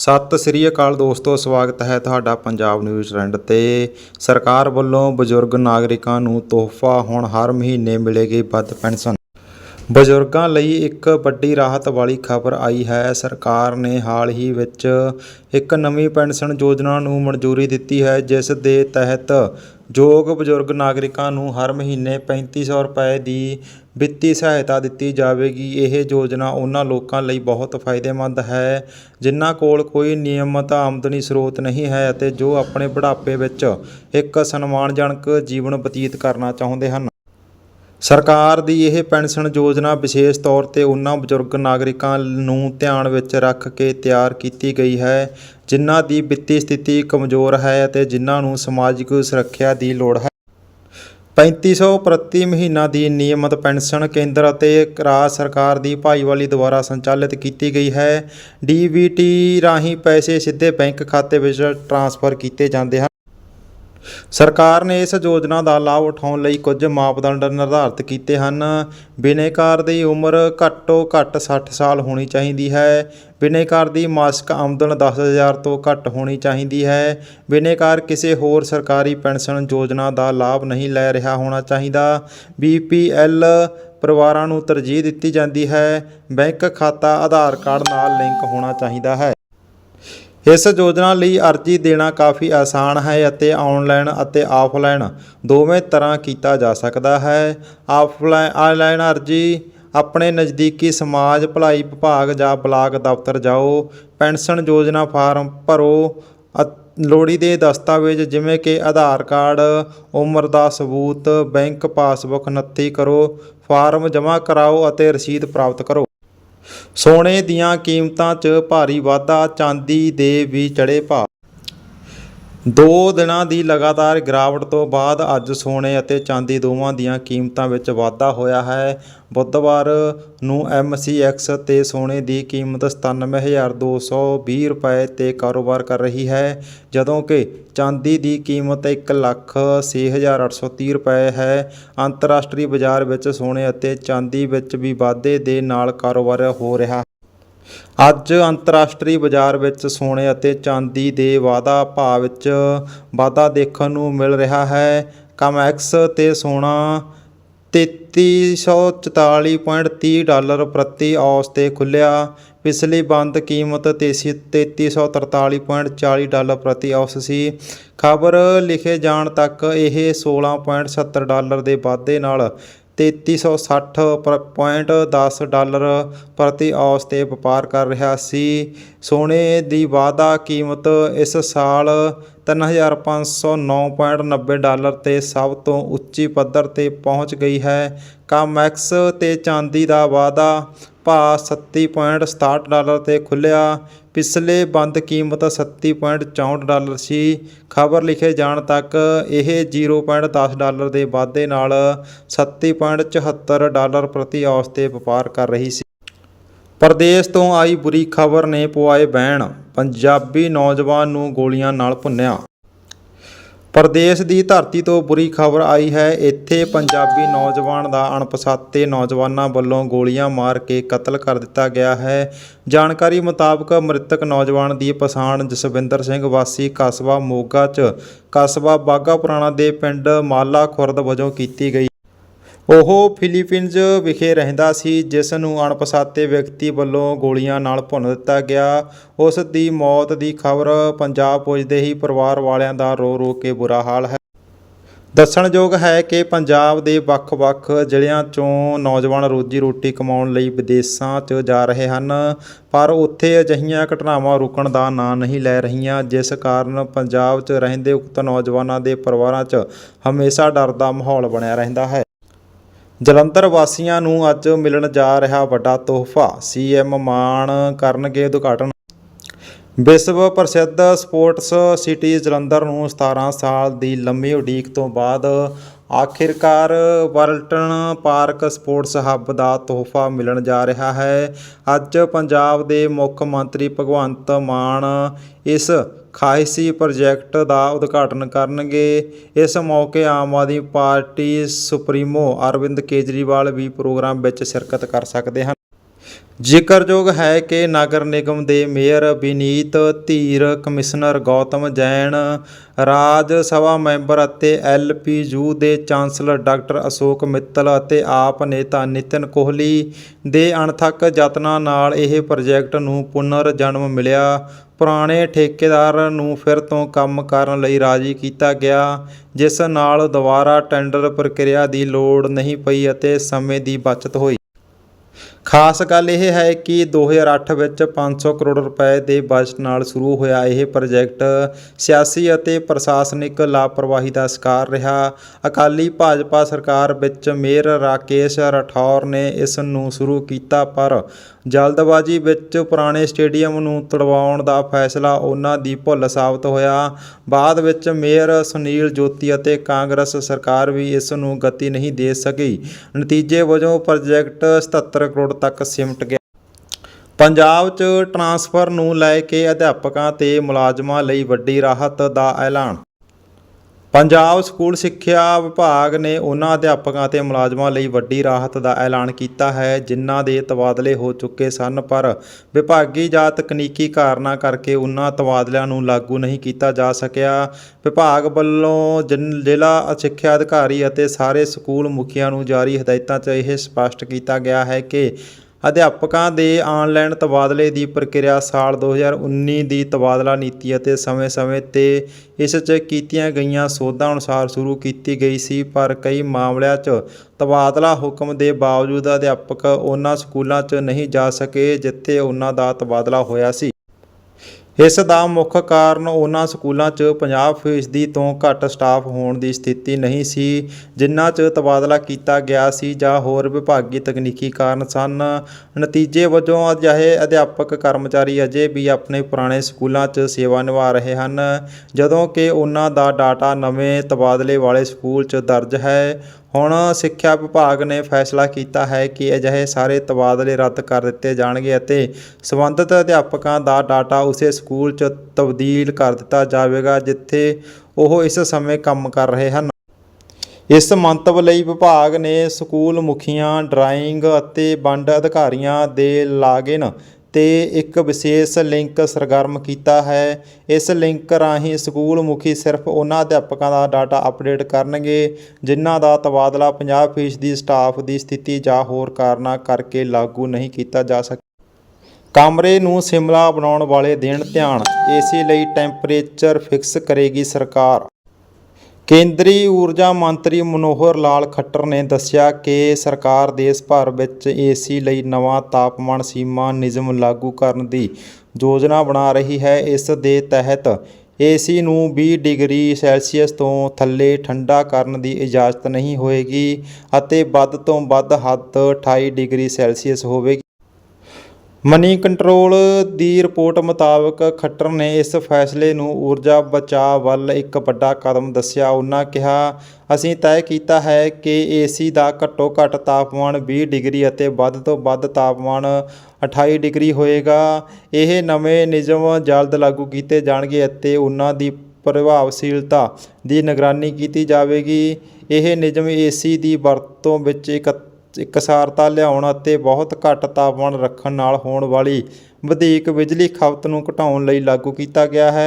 ਸਤਿ ਸ੍ਰੀ ਅਕਾਲ ਦੋਸਤੋ, ਸਵਾਗਤ ਹੈ ਤੁਹਾਡਾ ਪੰਜਾਬ ਨਿਊਜ਼ ਟ੍ਰੈਂਡ ਤੇ। ਸਰਕਾਰ ਵੱਲੋਂ ਬਜ਼ੁਰਗ ਨਾਗਰਿਕਾਂ ਨੂੰ ਤੋਹਫਾ ਹੁਣ ਹਰ ਮਹੀਨੇ ਮਿਲੇਗੀ ਵੱਧ ਪੈਨਸ਼ਨ। ਬਜ਼ੁਰਗਾਂ ਲਈ ਇੱਕ ਵੱਡੀ ਰਾਹਤ ਵਾਲੀ ਖਬਰ ਆਈ ਹੈ। ਸਰਕਾਰ ਨੇ ਹਾਲ ਹੀ ਵਿੱਚ ਇੱਕ ਨਵੀਂ ਪੈਨਸ਼ਨ ਯੋਜਨਾ ਨੂੰ ਮਨਜ਼ੂਰੀ ਦਿੱਤੀ ਹੈ, ਜਿਸ ਦੇ ਤਹਿਤ ਯੋਗ ਬਜ਼ੁਰਗ ਨਾਗਰਿਕਾਂ ਨੂੰ ਹਰ ਮਹੀਨੇ ਪੈਂਤੀ ਸੌ ਰੁਪਏ ਦੀ ਵਿੱਤੀ ਸਹਾਇਤਾ ਦਿੱਤੀ ਜਾਵੇਗੀ। ਇਹ ਯੋਜਨਾ ਉਹਨਾਂ ਲੋਕਾਂ ਲਈ ਬਹੁਤ ਫਾਇਦੇਮੰਦ ਹੈ, ਜਿਨ੍ਹਾਂ ਕੋਲ ਕੋਈ ਨਿਯਮਤ ਆਮਦਨੀ ਸਰੋਤ ਨਹੀਂ ਹੈ ਅਤੇ ਜੋ ਆਪਣੇ ਬੁਢਾਪੇ ਵਿੱਚ ਇੱਕ ਸਨਮਾਨਜਨਕ ਜੀਵਨ ਬਤੀਤ ਕਰਨਾ ਚਾਹੁੰਦੇ ਹਨ। ਸਰਕਾਰ ਦੀ ਇਹ ਪੈਨਸ਼ਨ ਯੋਜਨਾ ਵਿਸ਼ੇਸ਼ ਤੌਰ ਤੇ ਉਹਨਾਂ ਬਜ਼ੁਰਗ ਨਾਗਰਿਕਾਂ ਨੂੰ ਧਿਆਨ ਵਿੱਚ ਰੱਖ ਕੇ ਤਿਆਰ ਕੀਤੀ ਗਈ ਹੈ, ਜਿਨ੍ਹਾਂ ਦੀ ਵਿੱਤੀ ਸਥਿਤੀ ਕਮਜ਼ੋਰ ਹੈ ਅਤੇ ਜਿਨ੍ਹਾਂ ਨੂੰ ਸਮਾਜਿਕ ਸੁਰੱਖਿਆ ਦੀ ਲੋੜ ਹੈ। 3500 ਪ੍ਰਤੀ ਮਹੀਨਾ ਦੀ ਨਿਯਮਤ ਪੈਨਸ਼ਨ ਕੇਂਦਰ ਅਤੇ ਰਾਜ ਸਰਕਾਰ ਦੀ ਭਾਈਵਾਲੀ ਦੁਆਰਾ ਸੰਚਾਲਿਤ ਕੀਤੀ ਗਈ ਹੈ। ਡੀਬੀਟੀ ਰਾਹੀਂ ਪੈਸੇ ਸਿੱਧੇ ਬੈਂਕ ਖਾਤੇ ਵਿੱਚ ਟ੍ਰਾਂਸਫਰ ਕੀਤੇ ਜਾਂਦੇ ਹਨ। ਸਰਕਾਰ ਨੇ ਇਸ ਯੋਜਨਾ ਦਾ ਲਾਭ ਉਠਾਉਣ ਲਈ ਕੁਝ ਮਾਪਦੰਡ ਨਿਰਧਾਰਤ ਕੀਤੇ ਹਨ। ਬਿਨੇਕਾਰ ਦੀ ਉਮਰ ਘੱਟੋ ਘੱਟ 60 ਸਾਲ ਹੋਣੀ ਚਾਹੀਦੀ ਹੈ। ਬਿਨੇਕਾਰ ਦੀ ਮਾਸਿਕ ਆਮਦਨ 10000 ਤੋਂ ਘੱਟ ਹੋਣੀ ਚਾਹੀਦੀ ਹੈ। ਬਿਨੇਕਾਰ ਕਿਸੇ ਹੋਰ ਸਰਕਾਰੀ ਪੈਨਸ਼ਨ ਯੋਜਨਾ ਦਾ ਲਾਭ ਨਹੀਂ ਲੈ ਰਿਹਾ ਹੋਣਾ ਚਾਹੀਦਾ। ਬੀਪੀਐਲ ਪਰਿਵਾਰਾਂ ਨੂੰ ਤਰਜੀਹ ਦਿੱਤੀ ਜਾਂਦੀ ਹੈ। ਬੈਂਕ ਖਾਤਾ, ਆਧਾਰ ਕਾਰਡ ਨਾਲ ਲਿੰਕ ਹੋਣਾ ਚਾਹੀਦਾ ਹੈ। ਇਸ ਯੋਜਨਾ ਲਈ ਅਰਜ਼ੀ ਦੇਣਾ ਕਾਫੀ ਆਸਾਨ ਹੈ ਅਤੇ ਆਨਲਾਈਨ ਅਤੇ ਆਫਲਾਈਨ ਦੋਵੇਂ ਤਰ੍ਹਾਂ ਕੀਤਾ ਜਾ ਸਕਦਾ ਹੈ। ਆਫਲਾਈਨ ਆਨਲਾਈਨ ਅਰਜ਼ੀ, ਆਪਣੇ ਨਜ਼ਦੀਕੀ ਸਮਾਜ, ਭਲਾਈ ਵਿਭਾਗ ਜਾਂ ਬਲਾਕ ਦਫ਼ਤਰ ਜਾਓ। ਪੈਨਸ਼ਨ ਯੋਜਨਾ ਫਾਰਮ ਭਰੋ। ਅ- ਲੋੜੀਂਦੇ ਦਸਤਾਵੇਜ਼ ਜਿਵੇਂ ਕਿ ਆਧਾਰ ਕਾਰਡ, ਉਮਰ ਦਾ ਸਬੂਤ, ਬੈਂਕ ਪਾਸਬੁੱਕ ਨੱਥੀ ਕਰੋ, ਫਾਰਮ ਜਮ੍ਹਾਂ ਕਰਾਓ ਅਤੇ ਰਸੀਦ ਪ੍ਰਾਪਤ ਕਰੋ। ਸੋਨੇ ਦੀਆਂ ਕੀਮਤਾਂ 'ਚ ਭਾਰੀ ਵਾਧਾ ਚਾਂਦੀ ਦੇ ਵੀ ਚੜ੍ਹੇ ਭਾਅ। ਦੋ ਦਿਨਾਂ ਦੀ ਲਗਾਤਾਰ ਗਿਰਾਵਟ ਤੋਂ ਬਾਅਦ ਅੱਜ ਸੋਨੇ ਅਤੇ ਚਾਂਦੀ ਦੋਵਾਂ ਦੀਆਂ ਕੀਮਤਾਂ ਵਿੱਚ ਵਾਧਾ ਹੋਇਆ ਹੈ। ਬੁੱਧਵਾਰ ਨੂੰ MCX ਤੇ ਸੋਨੇ ਦੀ ਕੀਮਤ 97220 ਰੁਪਏ ਤੇ ਕਾਰੋਬਾਰ ਕਰ ਰਹੀ ਹੈ, ਜਦੋਂ ਕਿ ਚਾਂਦੀ ਦੀ ਕੀਮਤ 106830 ਰੁਪਏ ਹੈ। ਅੰਤਰਰਾਸ਼ਟਰੀ ਬਾਜ਼ਾਰ ਵਿੱਚ ਸੋਨੇ ਅਤੇ ਚਾਂਦੀ ਵਿੱਚ ਵੀ ਵਾਧੇ ਦੇ ਨਾਲ ਕਾਰੋਬਾਰ ਹੋ ਰਿਹਾ ਅੱਜ ਅੰਤਰਰਾਸ਼ਟਰੀ ਬਾਜ਼ਾਰ ਵਿੱਚ ਸੋਨੇ ਅਤੇ ਚਾਂਦੀ ਦੇ ਵਾਧਾ ਭਾਅ ਵਿੱਚ ਵਾਧਾ ਦੇਖਣ ਨੂੰ ਮਿਲ ਰਿਹਾ ਹੈ। ਕਮੈਕਸ ਤੇ ਸੋਨਾ 3344.30 ਡਾਲਰ ਪ੍ਰਤੀ ਔਂਸ ਤੇ ਖੁੱਲਿਆ ਪਿਛਲੀ ਬੰਦ ਕੀਮਤ 3343.40 ਡਾਲਰ ਪ੍ਰਤੀ ਔਂਸ ਸੀ। ਖਬਰ ਲਿਖੇ ਜਾਣ ਤੱਕ ਇਹ 16.70 ਡਾਲਰ ਦੇ ਵਾਧੇ ਨਾਲ 3360.10 ਡਾਲਰ ਪ੍ਰਤੀ ਔਂਸ ਤੇ ਵਪਾਰ ਕਰ ਰਿਹਾ ਸੀ। ਸੋਨੇ ਦੀ ਵਾਧਾ ਕੀਮਤ ਇਸ ਸਾਲ 3509.90 ਡਾਲਰ ਤੇ ਸਭ ਤੋਂ ਉੱਚੀ ਪੱਧਰ ਤੇ ਪਹੁੰਚ ਗਈ ਹੈ। ਕਾਮੈਕਸ ਤੇ ਚਾਂਦੀ ਦਾ ਵਾਧਾ ਭਾਅ 37.67 ਡਾਲਰ ਤੇ ਖੁੱਲਿਆ ਪਿਛਲੇ ਬੰਦ ਕੀਮਤ 37.64 ਡਾਲਰ ਸੀ। ਖਬਰ ਲਿਖੇ ਜਾਣ ਤੱਕ ਇਹ 0.10 ਡਾਲਰ ਦੇ ਵਾਧੇ ਨਾਲ 37.74 ਡਾਲਰ ਪ੍ਰਤੀ ਔਸਤ ਤੇ ਵਪਾਰ ਕਰ ਰਹੀ ਸੀ। ਪ੍ਰਦੇਸ਼ ਤੋਂ ਆਈ ਬੁਰੀ ਖਬਰ ਨੇ ਪੁਆਏ ਬਹਿਣ ਪੰਜਾਬੀ ਨੌਜਵਾਨ ਨੂੰ ਗੋਲੀਆਂ ਨਾਲ ਭੁੰਨਿਆ। ਪ੍ਰਦੇਸ਼ ਦੀ ਧਰਤੀ ਤੋਂ ਬੁਰੀ ਖਬਰ ਆਈ ਹੈ। ਇੱਥੇ ਪੰਜਾਬੀ ਨੌਜਵਾਨ ਦਾ ਅਣਪਛਾਤੇ ਨੌਜਵਾਨਾਂ ਵੱਲੋਂ ਗੋਲੀਆਂ ਮਾਰ ਕੇ ਕਤਲ ਕਰ ਦਿੱਤਾ ਗਿਆ ਹੈ। ਜਾਣਕਾਰੀ ਮੁਤਾਬਕ ਮ੍ਰਿਤਕ ਨੌਜਵਾਨ ਦੀ ਪਛਾਣ ਜਸਵਿੰਦਰ ਸਿੰਘ ਵਾਸੀ ਕਸਬਾ ਮੋਗਾ 'ਚ ਕਸਬਾ ਬਾਗਾ ਪੁਰਾਣਾ ਦੇ ਪਿੰਡ ਮਾਲਾ ਖੁਰਦ ਵਜੋਂ ਕੀਤੀ ਗਈ। ਉਹ ਫਿਲੀਪੀਨਜ਼ ਵਿਖੇ ਰਹਿੰਦਾ ਸੀ, ਜਿਸ ਨੂੰ ਅਣਪਛਾਤੇ ਵਿਅਕਤੀ ਵੱਲੋਂ ਗੋਲੀਆਂ ਨਾਲ ਭੁੰਨ ਦਿੱਤਾ ਗਿਆ। ਉਸ ਦੀ ਮੌਤ ਦੀ ਖਬਰ ਪੰਜਾਬ ਪੁੱਜਦੇ ਹੀ ਪਰਿਵਾਰ ਵਾਲਿਆਂ ਦਾ ਰੋ ਰੋ ਕੇ ਬੁਰਾ ਹਾਲ ਹੈ। ਦੱਸਣਯੋਗ ਹੈ ਕਿ ਪੰਜਾਬ ਦੇ ਵੱਖ-ਵੱਖ ਜ਼ਿਲ੍ਹਿਆਂ ਚੋਂ ਨੌਜਵਾਨ ਰੋਜੀ ਰੋਟੀ ਕਮਾਉਣ ਲਈ ਵਿਦੇਸ਼ਾਂ 'ਚ ਜਾ ਰਹੇ ਹਨ, ਪਰ ਉੱਥੇ ਅਜਿਹੀਆਂ ਘਟਨਾਵਾਂ ਰੁਕਣ ਦਾ ਨਾਂ ਨਹੀਂ ਲੈ ਰਹੀਆਂ, ਜਿਸ ਕਾਰਨ ਪੰਜਾਬ 'ਚ ਰਹਿੰਦੇ ਉਕਤ ਨੌਜਵਾਨਾਂ ਦੇ ਪਰਿਵਾਰਾਂ 'ਚ ਹਮੇਸ਼ਾ ਡਰ ਦਾ ਮਾਹੌਲ ਬਣਿਆ ਰਹਿੰਦਾ ਹੈ। ਜਲੰਧਰ ਵਾਸੀਆਂ ਨੂੰ ਅੱਜ ਮਿਲਣ ਜਾ ਰਿਹਾ ਵੱਡਾ ਤੋਹਫਾ। ਸੀਐਮ ਮਾਨ ਕਰਨਗੇ ਉਦਘਾਟਨ। ਵਿਸ਼ਵ ਪ੍ਰਸਿੱਧ ਸਪੋਰਟਸ ਸਿਟੀ ਜਲੰਧਰ ਨੂੰ 17 ਸਾਲ ਦੀ ਲੰਮੀ ਉਡੀਕ ਤੋਂ ਬਾਅਦ ਆਖਿਰਕਾਰ ਵਰਲਟਨ ਪਾਰਕ ਸਪੋਰਟਸ ਹੱਬ ਦਾ ਤੋਹਫਾ ਮਿਲਣ ਜਾ ਰਿਹਾ ਹੈ। ਅੱਜ ਪੰਜਾਬ ਦੇ ਮੁੱਖ ਮੰਤਰੀ ਭਗਵੰਤ ਮਾਨ ਇਸ ਖਾਹਿਸ਼ੀ ਪ੍ਰੋਜੈਕਟ ਦਾ ਉਦਘਾਟਨ ਕਰਨਗੇ। ਇਸ ਮੌਕੇ ਆਮ ਆਦਮੀ ਪਾਰਟੀ ਸੁਪਰੀਮੋ ਅਰਵਿੰਦ ਕੇਜਰੀਵਾਲ ਵੀ ਪ੍ਰੋਗਰਾਮ ਵਿੱਚ ਸ਼ਿਰਕਤ ਕਰ ਸਕਦੇ ਹਨ। ਜ਼ਿਕਰਯੋਗ ਹੈ ਕਿ ਨਗਰ ਨਿਗਮ ਦੇ mayor Vineet Dhir, commissioner Gautam Jain, Raj Sabha member ਅਤੇ ਐਲਪੀਯੂ ਦੇ ਚਾਂਸਲਰ ਡਾਕਟਰ ਅਸ਼ੋਕ ਮਿੱਤਲ ਅਤੇ ਆਪ ਨੇਤਾ ਨਿਤਿਨ ਕੋਹਲੀ ਦੇ ਅਣਥੱਕ ਯਤਨਾਂ ਨਾਲ ਇਹ ਪ੍ਰੋਜੈਕਟ ਨੂੰ ਪੁਨਰ ਜਨਮ ਮਿਲਿਆ। ਪੁਰਾਣੇ ਠੇਕੇਦਾਰ ਨੂੰ ਫਿਰ ਤੋਂ ਕੰਮ ਕਰਨ ਲਈ ਰਾਜੀ ਕੀਤਾ ਗਿਆ, ਜਿਸ ਨਾਲ ਦੁਬਾਰਾ ਟੈਂਡਰ ਪ੍ਰਕਿਰਿਆ ਦੀ ਲੋੜ ਨਹੀਂ ਪਈ ਅਤੇ ਸਮੇਂ ਦੀ ਬਚਤ ਹੋਈ। ਖਾਸ ਗੱਲ ਇਹ ਹੈ ਕਿ 2008 ਵਿੱਚ 500 ਕਰੋੜ ਰੁਪਏ ਦੇ ਬਜਟ ਨਾਲ ਸ਼ੁਰੂ ਹੋਇਆ ਇਹ ਪ੍ਰੋਜੈਕਟ। ਸਿਆਸੀ ਅਤੇ ਪ੍ਰਸ਼ਾਸਨਿਕ ਲਾਪਰਵਾਹੀ ਦਾ ਸ਼ਿਕਾਰ ਰਿਹਾ। ਅਕਾਲੀ ਭਾਜਪਾ ਸਰਕਾਰ ਵਿੱਚ ਮੇਅਰ ਰਾਕੇਸ਼ ਰਾਠੌਰ ਨੇ ਇਸ ਨੂੰ ਸ਼ੁਰੂ ਕੀਤਾ, ਪਰ ਜਲਦਬਾਜ਼ੀ ਵਿੱਚ ਪੁਰਾਣੇ ਸਟੇਡੀਅਮ ਨੂੰ ਤੜਵਾਉਣ ਦਾ ਫੈਸਲਾ ਉਹਨਾਂ ਦੀ ਭੁੱਲ ਸਾਬਤ ਹੋਇਆ। ਬਾਅਦ ਵਿੱਚ ਮੇਅਰ ਸੁਨੀਲ ਜੋਤੀ ਅਤੇ ਕਾਂਗਰਸ ਸਰਕਾਰ ਵੀ ਇਸ ਨੂੰ ਗਤੀ ਨਹੀਂ ਦੇ ਸਕੀ। ਨਤੀਜੇ ਵਜੋਂ ਪ੍ਰੋਜੈਕਟ 77 ਕਰੋੜ ਤੱਕ ਸਿਮਟ ਗਿਆ। ਪੰਜਾਬ 'ਚ ਟਰਾਂਸਫਰ ਨੂੰ ਲੈ ਕੇ ਅਧਿਆਪਕਾਂ ਤੇ ਮੁਲਾਜ਼ਮਾਂ ਲਈ ਵੱਡੀ ਰਾਹਤ ਦਾ ਐਲਾਨ ਪੰਜਾਬ ਸਕੂਲ ਸਿੱਖਿਆ ਵਿਭਾਗ ਨੇ ਉਹਨਾਂ ਅਧਿਆਪਕਾਂ ਅਤੇ ਮੁਲਾਜ਼ਮਾਂ ਲਈ ਵੱਡੀ ਰਾਹਤ ਦਾ ਐਲਾਨ ਕੀਤਾ ਹੈ, ਜਿਨ੍ਹਾਂ ਦੇ ਤਬਾਦਲੇ ਹੋ ਚੁੱਕੇ ਸਨ, ਪਰ ਵਿਭਾਗੀ ਜਾਂ ਤਕਨੀਕੀ ਕਾਰਨਾਂ ਕਰਕੇ ਉਹਨਾਂ ਤਬਾਦਲਿਆਂ ਨੂੰ ਲਾਗੂ ਨਹੀਂ ਕੀਤਾ ਜਾ ਸਕਿਆ। ਵਿਭਾਗ ਵੱਲੋਂ ਜ਼ਿਲ੍ਹਾ ਸਿੱਖਿਆ ਅਧਿਕਾਰੀ ਅਤੇ ਸਾਰੇ ਸਕੂਲ ਮੁਖੀਆਂ ਨੂੰ ਜਾਰੀ ਹਦਾਇਤਾਂ 'ਚ ਇਹ ਸਪਸ਼ਟ ਕੀਤਾ ਗਿਆ ਹੈ ਕਿ ਅਧਿਆਪਕਾਂ ਦੇ ਆਨਲਾਈਨ ਤਬਾਦਲੇ ਦੀ ਪ੍ਰਕਿਰਿਆ ਸਾਲ 2019 ਦੀ ਤਬਾਦਲਾ ਨੀਤੀ ਅਤੇ ਸਮੇਂ-ਸਮੇਂ ਤੇ ਇਸ 'ਚ ਕੀਤੀਆਂ ਗਈਆਂ ਸੋਧਾਂ ਅਨੁਸਾਰ ਸ਼ੁਰੂ ਕੀਤੀ ਗਈ ਸੀ, ਪਰ ਕਈ ਮਾਮਲਿਆਂ 'ਚ ਤਬਾਦਲਾ ਹੁਕਮ ਦੇ ਬਾਵਜੂਦ ਅਧਿਆਪਕ ਉਹਨਾਂ ਸਕੂਲਾਂ 'ਚ ਨਹੀਂ ਜਾ ਸਕੇ, ਜਿੱਥੇ ਉਹਨਾਂ ਦਾ ਤਬਾਦਲਾ ਹੋਇਆ ਸੀ। ਇਸ ਦਾ ਮੁੱਖ ਕਾਰਨ ਉਹਨਾਂ ਸਕੂਲਾਂ 'ਚ 50% ਤੋਂ ਘੱਟ ਸਟਾਫ ਹੋਣ ਦੀ ਸਥਿਤੀ ਨਹੀਂ ਸੀ ਜਿਨ੍ਹਾਂ 'ਚ ਤਬਾਦਲਾ ਕੀਤਾ ਗਿਆ ਸੀ ਜਾਂ ਹੋਰ ਵਿਭਾਗੀ ਤਕਨੀਕੀ ਕਾਰਨ ਸਨ। ਨਤੀਜੇ ਵਜੋਂ ਅਜਿਹੇ ਅਧਿਆਪਕ ਕਰਮਚਾਰੀ ਅਜੇ ਵੀ ਆਪਣੇ ਪੁਰਾਣੇ ਸਕੂਲਾਂ 'ਚ ਸੇਵਾ ਨਿਭਾ ਰਹੇ ਹਨ। ਜਦੋਂ ਕਿ ਉਹਨਾਂ ਦਾ ਡਾਟਾ ਨਵੇਂ ਤਬਾਦਲੇ ਵਾਲੇ ਸਕੂਲ 'ਚ ਦਰਜ ਹੈ ਹੁਣ ਸਿੱਖਿਆ ਵਿਭਾਗ ਨੇ ਫੈਸਲਾ ਕੀਤਾ ਹੈ ਕਿ ਅਜਿਹੇ ਸਾਰੇ ਤਬਾਦਲੇ ਰੱਦ ਕਰ ਦਿੱਤੇ ਜਾਣਗੇ ਅਤੇ ਸੰਬੰਧਿਤ ਅਧਿਆਪਕਾਂ ਦਾ ਡਾਟਾ ਉਸੇ ਸਕੂਲ 'ਚ ਤਬਦੀਲ ਕਰ ਦਿੱਤਾ ਜਾਵੇਗਾ ਜਿੱਥੇ ਉਹ ਇਸ ਸਮੇਂ ਕੰਮ ਕਰ ਰਹੇ ਹਨ। ਇਸ ਮੰਤਵ ਲਈ ਵਿਭਾਗ ਨੇ ਸਕੂਲ ਮੁਖੀਆਂ, ਡਰਾਇੰਗ ਅਤੇ ਵੰਡ ਅਧਿਕਾਰੀਆਂ ਦੇ ਲਾਗਿਨ ਤੇ ਇੱਕ ਵਿਸ਼ੇਸ਼ ਲਿੰਕ ਸਰਗਰਮ ਕੀਤਾ ਹੈ। ਇਸ ਲਿੰਕ ਰਾਹੀਂ ਸਕੂਲ ਮੁਖੀ ਸਿਰਫ ਉਹਨਾਂ ਅਧਿਆਪਕਾਂ ਦਾ ਡਾਟਾ ਅਪਡੇਟ ਕਰਨਗੇ, ਜਿਨ੍ਹਾਂ ਦਾ ਤਬਾਦਲਾ 50 ਫੀਸਦੀ ਸਟਾਫ ਦੀ ਸਥਿਤੀ ਜਾਂ ਹੋਰ ਕਾਰਨਾਂ ਕਰਕੇ ਲਾਗੂ ਨਹੀਂ ਕੀਤਾ ਜਾ ਸਕਿਆ ਕਮਰੇ ਨੂੰ ਸਿਮਲਾ ਬਣਾਉਣ ਵਾਲੇ ਦੇਣ ਧਿਆਨ, ਏਸੀ ਲਈ ਟੈਂਪਰੇਚਰ ਫਿਕਸ ਕਰੇਗੀ ਸਰਕਾਰ। ਕੇਂਦਰੀ ਊਰਜਾ ਮੰਤਰੀ ਮਨੋਹਰ ਲਾਲ ਖੱਟਰ ਨੇ ਦੱਸਿਆ ਕਿ ਸਰਕਾਰ ਦੇਸ਼ ਭਰ ਵਿੱਚ ਏਸੀ ਲਈ ਨਵਾਂ ਤਾਪਮਾਨ ਸੀਮਾ ਨਿਯਮ ਲਾਗੂ ਕਰਨ ਦੀ ਯੋਜਨਾ ਬਣਾ ਰਹੀ ਹੈ। ਇਸ ਦੇ ਤਹਿਤ ਏਸੀ ਨੂੰ 20 ਡਿਗਰੀ ਸੈਲਸੀਅਸ ਤੋਂ ਥੱਲੇ ਠੰਡਾ ਕਰਨ ਦੀ ਇਜਾਜ਼ਤ ਨਹੀਂ ਹੋਏਗੀ ਅਤੇ ਵੱਧ ਤੋਂ ਵੱਧ ਹੱਦ 28 ਡਿਗਰੀ ਸੈਲਸੀਅਸ ਹੋਵੇਗੀ। ਮਨੀ ਕੰਟਰੋਲ ਦੀ ਰਿਪੋਰਟ ਮੁਤਾਬਕ ਖੱਟਰ ਨੇ ਇਸ ਫੈਸਲੇ ਨੂੰ ਊਰਜਾ ਬਚਾਅ ਵੱਲ ਇੱਕ ਵੱਡਾ ਕਦਮ ਦੱਸਿਆ। ਉਹਨਾਂ ਕਿਹਾ, ਅਸੀਂ ਤੈਅ ਕੀਤਾ ਹੈ ਕਿ ਏਸੀ ਦਾ ਘੱਟੋ ਘੱਟ ਤਾਪਮਾਨ 20 ਡਿਗਰੀ ਅਤੇ ਵੱਧ ਤੋਂ ਵੱਧ ਤਾਪਮਾਨ 28 ਡਿਗਰੀ ਹੋਏਗਾ। ਇਹ ਨਵੇਂ ਨਿਯਮ ਜਲਦ ਲਾਗੂ ਕੀਤੇ ਜਾਣਗੇ ਅਤੇ ਉਹਨਾਂ ਦੀ ਪ੍ਰਭਾਵਸ਼ੀਲਤਾ ਦੀ ਨਿਗਰਾਨੀ ਕੀਤੀ ਜਾਵੇਗੀ। ਇਹ ਨਿਯਮ ਏਸੀ ਦੀ ਵਰਤੋਂ ਵਿੱਚ ਇੱਕ ਇਕਸਾਰਤਾ ਲਿਆਉਣ ਅਤੇ ਬਹੁਤ ਘੱਟ ਤਾਪਮਾਨ ਰੱਖਣ ਨਾਲ ਹੋਣ ਵਾਲੀ ਵਧੇਕ ਬਿਜਲੀ ਖਪਤ ਨੂੰ ਘਟਾਉਣ ਲਈ ਲਾਗੂ ਕੀਤਾ ਗਿਆ ਹੈ।